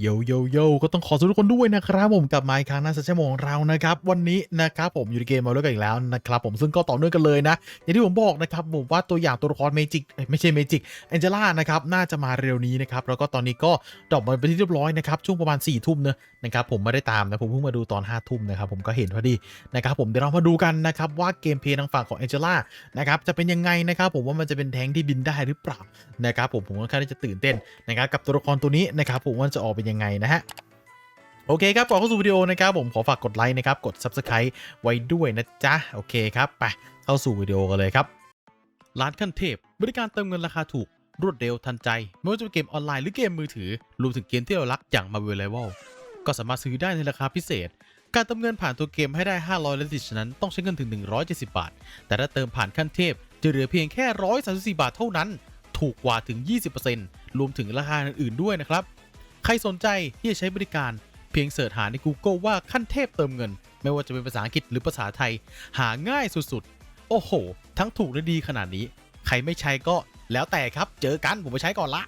โยโยโยก็ต้องขอสวัสดีทุกคนด้วยนะครับผมกลับมาอีกครั้งหนะสัชโมงของเรานะครับ วันนี้นะครับผมอยู่ในเกมมาด้วยกันอีกแล้วนะครับผมซึ่งก็ต่อเนื่องกันเลยนะ อย่างที่ผมบอกนะครับผมว่าตัวอย่างตัวละครเมจิกไม่ใช่เมจิกแองเจล่านะครับน่าจะมาเร็วนี้นะครับแล้วก็ตอนนี้ก็ดรอปมาเป็นที่เรียบร้อยนะครับช่วงประมาณ4ี่ทุ่มเนอะนะครับผมไม่ได้ตามนะผมเพิ่งมาดูตอน5้าทุ่มนะครับผมก็เห็นพอดีนะครับผมเดี๋ยวเรามาดูกันนะครับว่าเกมเพลย์ทางฝั่งของแองเจล่านะครับจะเป็นยังไงนะครับผมว่ามันจะเป็นแทงที่บินได้หรือเปล่านะครับผมผมค่อนข้างที่จะตื่นเต้นนะครับกับตัวละครตัวนี้นะครับผมว่าจะออกเป็นยังไงนะฮะโอเคครับก่อนเข้าสู่วิดีโอนะครับผมขอฝากกดไลค์นะครับกด Subscribe ไว้ด้วยนะจ๊ะโอเคครับไปเข้าสู่วิดีโอกันเลยครับร้านขั้นเทพ บริการเติมเงินราคาถูก รวดเร็วทันใจ ไม่ว่าจะเป็นเกมออนไลน์หรือเกมมือถือ รวมถึงเกมที่เรารักอย่าง Marvel Rival ก็สามารถซื้อได้ในราคาพิเศษ การเติมเงินผ่านตัวเกมให้ได้ 500และติดฉะนั้นต้องใช้เงินถึง 170 บาท แต่ถ้าเติมผ่านขั้นเทพ จะเหลือเพียงแค่ 134 บาทเท่านั้น ถูกกว่าถึง 20%รวมถึงราคาอื่นๆด้วยนะครับ ใครสนใจที่จะใช้บริการเพียงเสิร์ชหาใน Google ว่าขั้นเทพเติมเงิน ไม่ว่าจะเป็นภาษาอังกฤษหรือภาษาไทย หาง่ายสุดๆ โอ้โห ทั้งถูกและดีขนาดนี้ ใครไม่ใช้ก็แล้วแต่ครับ เจอกันผมไปใช้ก่อนละ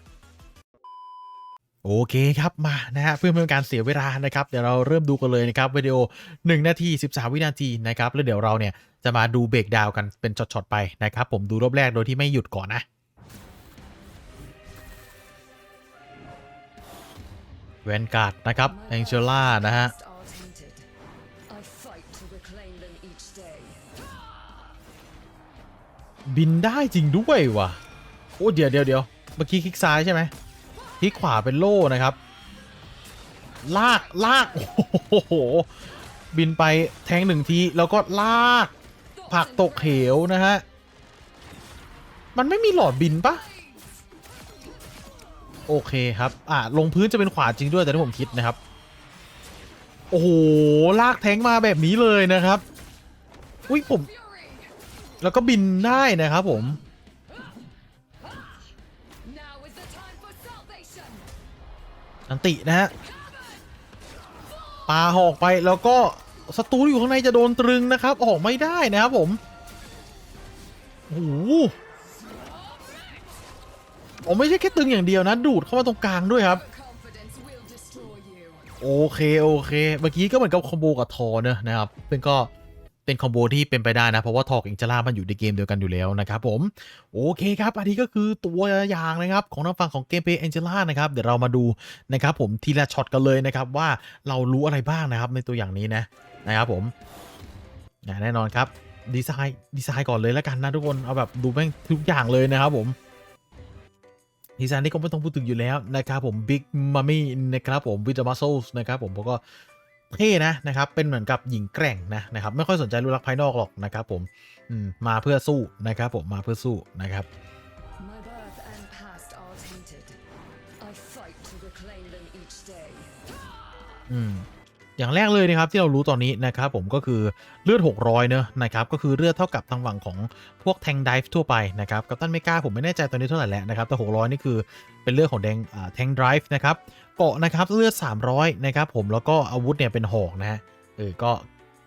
โอเคครับมานะฮะเพื่อไม่เป็นการเสียเวลานะครับ เดี๋ยวเราเริ่มดูกันเลยนะครับวิดีโอ 1 นาที 13 วินาทีนะครับแล้วเดี๋ยวเราเนี่ยจะมาดูเบรกดาวกันเป็นช็อตๆไปนะครับผมดูรอบแรกโดยที่ไม่หยุดก่อนนะ แวนการ์ดนะครับแองเจล่านะฮะบินได้จริงด้วยว่ะ โอ้เดี๋ยวเดี๋ยวเดี๋ยวเมื่อกี้คลิกซ้ายใช่ไหมคลิกขวาเป็นโล่นะครับ ลากลาก โอ้โห บินไปแทงหนึ่งที แล้วก็ลากผลักตกเหวนะฮะ มันไม่มีหลอดบินปะ โอเคครับ อะลงพื้นจะเป็นขวาจริงด้วยแต่ที่ผมคิดนะครับ โอ้โห ลากแทงมาแบบนี้เลยนะครับ อุ้ยผม แล้วก็บินได้นะครับผม อันตินะฮะปาหอกไปแล้วก็ศัตรูอยู่ข้างในจะโดนตรึงนะครับ ออกไม่ได้นะครับผมโอ้โห โอ้ไม่ใช่แค่ตึงอย่างเดียวนะ ดูดเข้ามาตรงกลางด้วยครับ โอเค โอเค เมื่อกี้ก็เหมือนกับคอมโบกับทอเนอะนะครับซึ่งก็เป็นคอมโบที่เป็นไปได้นะ เพราะว่าทอกอิงจาร่ามันอยู่ในเกมเดียวกันอยู่แล้วนะครับผม โอเคครับ อันนี้ก็คือตัวอย่างนะครับ ของทางฝั่งของเกมเพย์แองเจล่านะครับ เดี๋ยวเรามาดูนะครับผมทีละช็อตกันเลยนะครับ ว่าเรารู้อะไรบ้างนะครับในตัวอย่างนี้นะนะครับผมแน่นอนครับดีไซน์ดีไซน์ก่อนเลยแล้วกันนะทุกคนเอาแบบดูแม่งทุกอย่างเลยนะครับผม ดีไซน์นี่ก็ไม่ต้องพูดถึงอยู่แล้วนะครับผม Big Mummy นะครับผม With the Muscles นะครับผมผมก็เท่นะนะครับเป็นเหมือนกับหญิงแกร่งนะนะครับไม่ค่อยสนใจรูปลักษณ์ภายนอกหรอกนะครับผมอืมมาเพื่อสู้นะครับผมมาเพื่อสู้นะครับ My birth and past are tainted. I fight to reclaim them each day. อืม อย่างแรกเลยนะครับที่เรารู้ตอนนี้นะครับผมก็คือเลือด 600 เนอะนะครับก็คือเลือดเท่ากับทางฝั่งของพวกแทงไดฟ์ทั่วไปนะครับกัปตันเมกาผมไม่แน่ใจตอนนี้เท่าไหร่แล้วนะครับแต่ 600 นี่คือเป็นเลือดของแดงอ่าแทงไดฟ์นะครับเกาะนะครับเลือด 300 นะครับผมแล้วก็อาวุธเนี่ยเป็นหอกนะฮะเออก็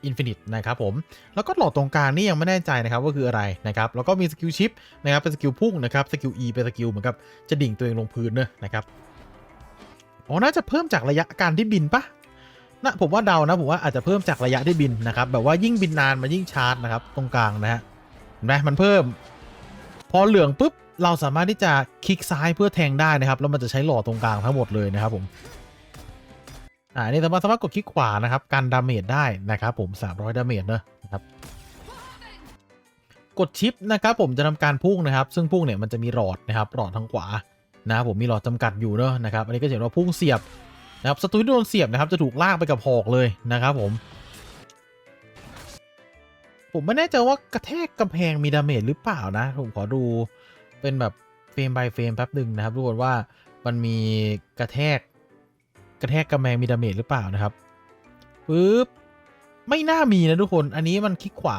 อินฟินิตนะครับผม แล้วก็หลอดตรงกลางนี่ยังไม่แน่ใจนะครับว่าคืออะไรนะครับ แล้วก็มีสกิลชิปนะครับเป็นสกิลพุ่งนะครับสกิล E เป็นสกิลเหมือนกับจะดิ่งตัวเองลงพื้นเนอะนะครับอ๋อน่าจะเพิ่มจากระยะการที่บินปะ นะผมว่าเดานะผมว่าอาจจะเพิ่มจากระยะที่บินนะครับแบบว่ายิ่งบินนานมันยิ่งชาร์จนะครับตรงกลางนะฮะเห็นไหมมันเพิ่ม พอเหลืองปุ๊บเราสามารถที่จะคลิกซ้ายเพื่อแทงได้นะครับแล้วมันจะใช้หลอดตรงกลางทั้งหมดเลยนะครับผมอ่านี่สามารถสามารถกดคลิกขวานะครับกันดาเมจได้นะครับผม 300 ดาเมจเนอะนะครับกดชิปนะครับผมจะทำการพุ่งนะครับ ซึ่งพุ่งเนี่ยมันจะมีหลอดนะครับหลอดทางขวานะครับผมมีหลอดจำกัดอยู่เนอะนะครับอันนี้ก็จะเห็นว่าพุ่งเสียบ นะครับศัตรูที่โดนเสียบนะครับจะถูกลากไปกับหอกเลยนะครับผม ผมไม่แน่ใจว่ากระแทกกำแพงมีดาเมจหรือเปล่านะ ผมขอดูเป็นแบบเฟรม by เฟรมแป๊บหนึ่งนะครับทุกคนว่ามันมีกระแทกกระแทกกำแพงมีดาเมจหรือเปล่านะครับปึ๊บไม่น่ามีนะทุกคน อันนี้มันคลิกขวา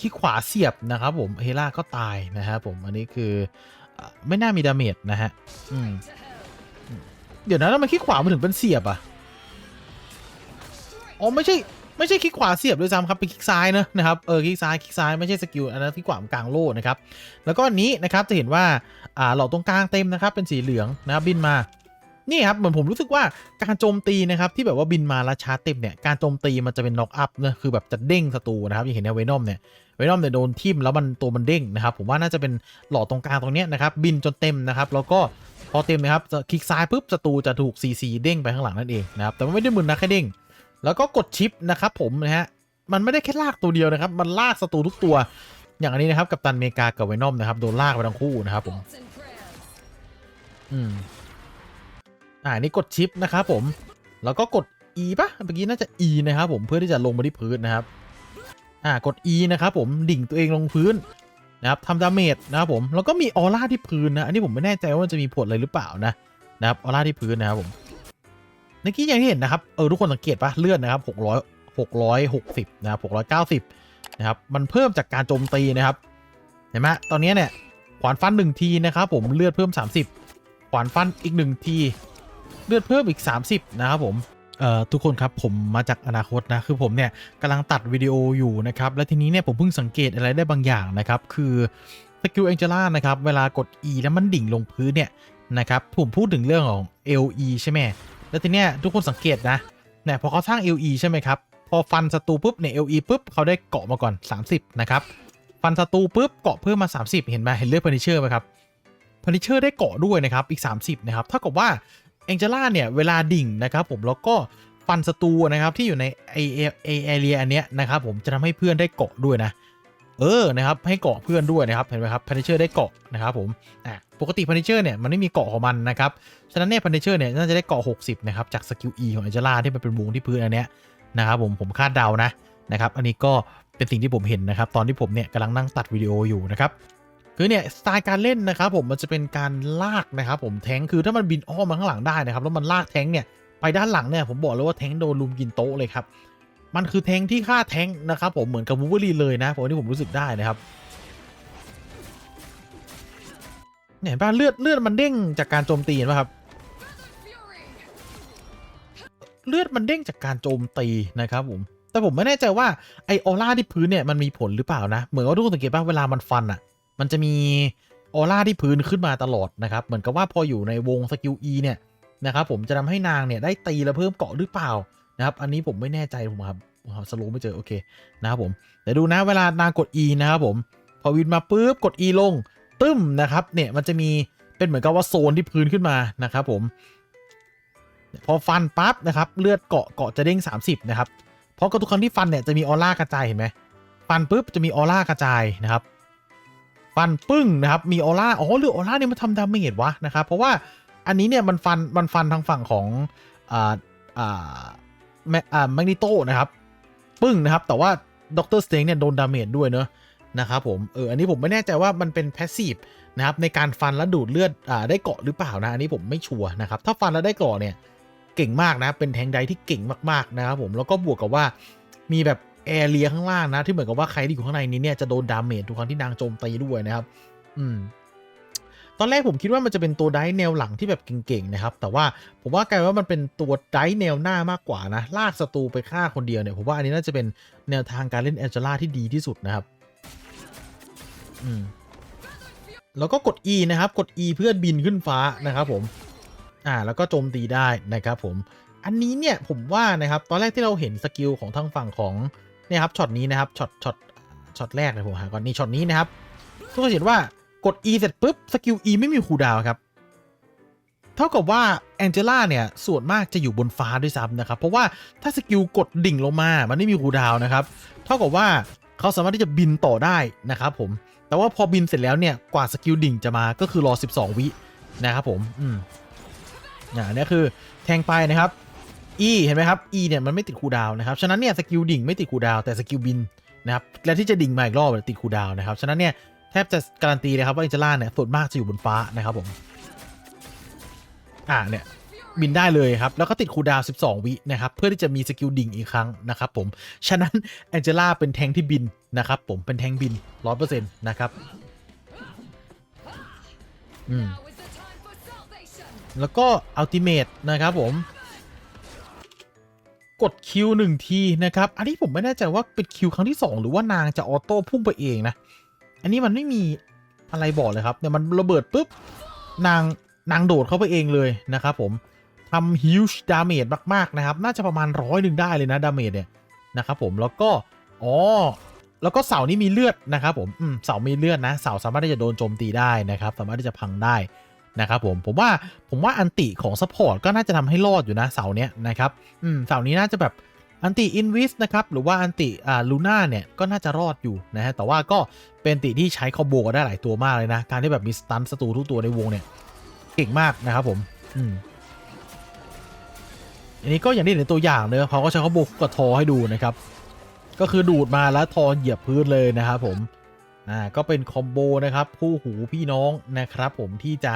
คลิกขวาเสียบนะครับผม เฮล่าก็ตายนะครับผม อันนี้คือไม่น่ามีดาเมจนะฮะ อืม เดี๋ยวนะทำไมคลิกขวามันถึงเป็นเสียบอะ อ๋อไม่ใช่ไม่ใช่คลิกขวาเสียบด้วยซ้ำครับเป็นคลิกซ้ายนะนะครับเออคลิกซ้ายคลิกซ้ายไม่ใช่สกิลอันนั้นคลิกขวากลางโล่นะครับแล้วก็อันนี้นะครับจะเห็นว่าอ่าหลอดตรงกลางเต็มนะครับเป็นสีเหลืองนะครับบินมา นี่ครับเหมือนผมรู้สึกว่าการโจมตีนะครับที่แบบว่าบินมาแล้วชาร์จเต็มเนี่ยการโจมตีมันจะเป็นน็อกอัพนะคือแบบจะเด้งศัตรูนะครับอย่างเห็นในเวนอมเนี่ยเวนอมเนี่ยโดนทิ่มแล้วมันตัวมันเด้งนะครับผมว่าน่าจะเป็นหลอดตรงกลางตรงเนี้ยนะครับบินจนเต็มนะครับแล้วก็พอเต็มนะครับจะคลิกซ้ายปุ๊บศัตรูจะถูก CC เด้งไปข้างหลังนั่นเองนะครับแต่ไม่ได้มึนนะแค่เด้งแล้วก็กดชิปนะครับผมนะฮะมันไม่ได้แค่ลากตัวเดียวนะครับ มันลากศัตรูทุกตัว อย่างอันนี้นะครับ กับตันเมกากับเวนอมนะครับ โดนลากไปทั้งคู่นะครับผม อืม อ่านี่กดชิปนะครับผม แล้วก็กด E ปะเมื่อกี้น่าจะ E นะครับผมเพื่อที่จะลงมาที่พื้นนะครับ อ่ากด E นะครับผมดิ่งตัวเองลงพื้นนะครับทำดาเมจนะครับผมแล้วก็มีออร่าที่พื้นนะอันนี้ผมไม่แน่ใจว่ามันจะมีผลอะไรหรือเปล่านะนะครับออร่าที่พื้นนะครับผมเมื่อกี้อย่างที่เห็นนะครับเออทุกคนสังเกตปะเลือดนะครับ600 660นะครับ690นะครับมันเพิ่มจากการโจมตีนะครับเห็นไหมตอนนี้เนี่ยขวานฟันหนึ่งทีนะครับผมเลือดเพิ่ม 30 ขวานฟันอีกหนึ่งที เลือดเพิ่มอีก 30 นะครับผมเอ่อทุกคนครับผมมาจากอนาคตนะคือผมเนี่ยกำลังตัดวิดีโออยู่นะครับและทีนี้เนี่ยผมเพิ่งสังเกตอะไรได้บางอย่างนะครับคือสกิลเอ็นเจล่านะครับเวลากด E แล้วมันดิ่งลงพื้นเนี่ยนะครับผมพูดถึงเรื่องของ LE ใช่ไหมแล้วทีเนี้ยทุกคนสังเกตนะเนี่ยพอเขาสร้าง LE ใช่ไหมครับพอฟันศัตรูปุ๊บเนี่ย LE ปุ๊บเขาได้เกาะมาก่อน 30 นะครับฟันศัตรูปุ๊บเกาะเพิ่มมา 30 เห็นไหมเห็นเลือดเพนิเชอร์ไหมครับพ u นิเชอร์ได้เกาะด้วยนะครับอีก 30 นะครับเท่ากับว่า แองเจล่าเนี่ยเวลาดิ่งนะครับผมแล้วก็ฟันศัตรูนะครับที่อยู่ในไอเอเอเรียอันเนี้ยนะครับผมจะทำให้เพื่อนได้เกาะด้วยนะ เออนะครับให้เกาะเพื่อนด้วยนะครับเห็นไหมครับพ u นิเชอร์ได้เกาะนะครับผมอะปกติพ u นิเชอร์เนี่ยมันไม่มีเกาะของมันนะครับฉะนั้นเนี่ยพ u นิเชอร์เนี่ยน่าจะได้เกาะ60นะครับจากสกิล E ของแองเจล่าที่มันเป็นวงที่พื้นอันเนี้ยนะครับผมผมคาดเดานะนะครับอันนี้ก็เป็นสิ่งที่ผมเห็นนะครับตอนที่ผมเนี่ยกำลังนั่งตัดวิดีโออยู่นะครับ คือเนี่ยสไตล์การเล่นนะครับผมมันจะเป็นการลากนะครับผมแทงคือถ้ามันบินอ้อมมาข้างหลังได้นะครับแล้วมันลากแทงเนี่ยไปด้านหลังเนี่ยผมบอกเลยว่าแทงโดนลุมกินโต๊ะเลยครับมันคือแทงที่ฆ่าแทงนะครับผมเหมือนกับวูเวอรีเลยนะผมที่ผมรู้สึกได้นะครับเนี่ยเห็นป่ะเลือดเลือดมันเด้งจากการโจมตีเห็นป่ะครับเลือดมันเด้งจากการโจมตีนะครับผมแต่ผมไม่แน่ใจว่าไอออร่าที่พื้นเนี่ยมันมีผลหรือเปล่านะ เหมือนว่าทุกคนสังเกตป่ะเวลามันฟันอะ มันจะมีออร่าที่พื้นขึ้นมาตลอดนะครับ เหมือนกับว่าพออยู่ในวงสกิล E เนี่ยนะครับผมจะทำให้นางเนี่ยได้ตีแล้วเพิ่มเกาะหรือเปล่านะครับ อันนี้ผมไม่แน่ใจผมครับสโลไม่เจอโอเคนะครับผมแต่ดูนะเวลานางกด E นะครับผมพอวินมาปุ๊บกด E ลงตึ้มนะครับเนี่ยมันจะมีเป็นเหมือนกับว่าโซนที่พื้นขึ้นมานะครับผมพอฟันปั๊บนะครับเลือดเกาะเกาะจะเด้ง 30นะครับเพราะกระทุกครั้งที่ฟันเนี่ยจะมีออร่ากระจายเห็นไหมฟันปุ๊บจะมีออร่ากระจายนะครับ ฟันปึ้งนะครับมีออร่าอ๋อหรือออร่าเนี่ยมันทำดาเมจวะนะครับเพราะว่าอันนี้เนี่ยมันฟันมันฟันทางฝั่งของอ่าอ่าแมอ่าแมกนิโตนะครับปึ้งนะครับแต่ว่าด็อกเตอร์สเตงเนี่ยโดนดาเมจด้วยเนอะนะครับผมเอออันนี้ผมไม่แน่ใจว่ามันเป็นแพสซีฟนะครับในการฟันแล้วดูดเลือดอ่าได้เกาะหรือเปล่านะอันนี้ผมไม่ชัวร์นะครับถ้าฟันแล้วได้เกาะเนี่ยเก่งมากนะเป็นแทงไดที่เก่งมากๆนะครับผมแล้วก็บวกกับว่ามีแบบ แอร์เลียข้างล่างนะ ที่เหมือนกับว่าใครที่อยู่ข้างในนี้เนี่ยจะโดนดาเมจทุกครั้งที่นางโจมตีด้วยนะครับ อืมตอนแรกผมคิดว่ามันจะเป็นตัวไดแนวหลังที่แบบเก่งๆนะครับ แต่ว่าผมว่ากลายว่ามันเป็นตัวไดแนวหน้ามากกว่านะ ลากศัตรูไปฆ่าคนเดียวเนี่ยผมว่าอันนี้น่าจะเป็นแนวทางการเล่นแองเจล่าที่ดีที่สุดนะครับ อืมแล้วก็กด E นะครับ กด E เพื่อบินขึ้นฟ้านะครับผม อ่า แล้วก็โจมตีได้นะครับผม อันนี้เนี่ยผมว่านะครับ ตอนแรกที่เราเห็นสกิลของทางฝั่งของ เนี่ยครับช็อตนี้นะครับช็อตช็อตช็อตแรกเลยผมหาก่อนนี่ช็อตนี้นะครับทุกคนเห็นว่ากด E เสร็จปุ๊บสกิล E ไม่มีคูดาวครับ เท่ากับว่าแองเจล่าเนี่ยส่วนมากจะอยู่บนฟ้าด้วยซ้ำนะครับ เพราะว่าถ้าสกิลกดดิ่งลงมา มันไม่มีคูดาวนะครับ เท่ากับว่าเขาสามารถที่จะบินต่อได้นะครับผม แต่ว่าพอบินเสร็จแล้วเนี่ยกว่าสกิลดิ่งจะมาก็คือรอ 12 วินะครับผม อืมอ่านี่คือแทงไปนะครับ E เห็นไหมครับ E เนี่ยมันไม่ติดคูดาวนะครับ ฉะนั้นเนี่ยสกิลดิ่งไม่ติดคูดาวแต่สกิลบินนะครับและที่จะดิ่งมาอีกรอบติดคูดาวนะครับ ฉะนั้นเนี่ยแทบจะการันตีเลยครับว่าอินเจล่าเนี่ยส่วนมากจะอยู่บนฟ้านะครับผม อ่าเนี่ยบินได้เลยครับ แล้วก็ติดคูดาว 12 วินะครับ เพื่อที่จะมีสกิลดิ่งอีกครั้งนะครับผม ฉะนั้นแองเจล่าเป็นแทงที่บินนะครับผม เป็นแทงบิน 100%นะครับ อืม แล้วก็อัลติเมตนะครับผม กดคิวหนึ่งทีนะครับ อันนี้ผมไม่แน่ใจว่าเป็นคิวครั้งที่ 2 หรือว่านางจะออโต้พุ่งไปเองนะ อันนี้มันไม่มีอะไรบอกเลยครับเนี่ยมันระเบิดปุ๊บนางนางโดดเข้าไปเองเลยนะครับผมทำ huge damage มาก ๆ นะครับ น่าจะประมาณร้อยหนึ่งได้เลยนะ damage เนี่ยนะครับผมแล้วก็อ๋อแล้วก็เสานี้มีเลือดนะครับผมอืมเสามีเลือดนะ เสาสามารถที่จะโดนโจมตีได้นะครับ สามารถที่จะพังได้ นะครับผมผมว่าผมว่าอันติของซัพพอร์ตก็น่าจะทำให้รอดอยู่นะเสาเนี้ยนะครับอืมเสานี้น่าจะแบบอันติอินวิสนะครับหรือว่าอันติอ่าลูน่าเนี่ยก็น่าจะรอดอยู่นะฮะแต่ว่าก็เป็นติที่ใช้คอมโบกันได้หลายตัวมากเลยนะ การที่แบบมีสตันศัตรูทุกตัวในวงเนี่ยเก่งมากนะครับผมอืมอันนี้ก็อย่างที่เห็นตัวอย่างเนอะเขาก็ใช้คอมโบกับทอให้ดูนะครับ ก็คือดูดมาแล้วทอเหยียบพื้นเลยนะครับผม อ่าก็เป็นคอมโบนะครับคู่หูพี่น้องนะครับผมที่จะ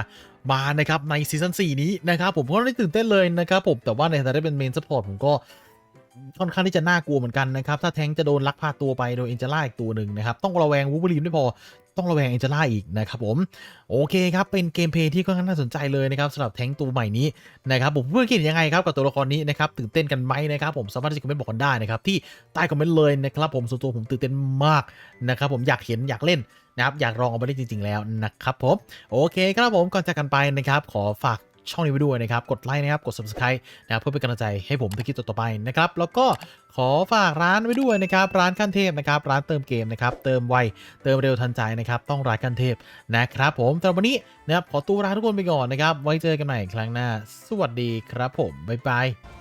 มานะครับในซีซั่น4นี้นะครับผมก็ได้ตื่นเต้นเลยนะครับผมแต่ว่าในฐานะเป็นเมนซัพพอร์ตผมก็ค่อนข้างที่จะน่ากลัวเหมือนกันนะครับ ถ้าแทงจะโดนลักพาตัวไปโดยเอ็นเจล่าอีกตัวหนึ่งนะครับ ต้องระแวงวูบลีมได้พอ ต้องระแวงเอ็นเจล่าอีกนะครับผมโอเคครับเป็นเกมเพย์ที่ค่อนข้างน่าสนใจเลยนะครับสำหรับแทงตัวใหม่นี้นะครับผมเพื่อนคิดยังไงครับกับตัวละครนี้นะครับตื่นเต้นกันไหมนะครับผมสามารถที่จะคอมเมนต์บอกกันได้นะครับที่ใต้คอมเมนต์เลยนะครับผมส่วนตัวผมตื่นเต้นมากนะครับผมอยากเห็นอยากเล่นนะครับอยากลองเอาไปเล่นจริง ๆ แล้วนะครับผมโอเคครับผมก่อนจากกันไปนะครับขอฝาก ช่องนี้ไว้ด้วยนะครับ กดไลค์นะครับ กด subscribe นะครับเพื่อเป็นกำลังใจให้ผมในคลิปต่อไปนะครับ แล้วก็ขอฝากร้านไว้ด้วยนะครับ ร้านขั้นเทพนะครับ ร้านเติมเกมนะครับ เติมไว เติมเร็วทันใจนะครับ ต้องร้านขั้นเทพนะครับ ผมสำหรับวันนี้นะครับ ขอตัวลาทุกคนไปก่อนนะครับ ไว้เจอกันใหม่ครั้งหน้า สวัสดีครับผม บ๊ายบาย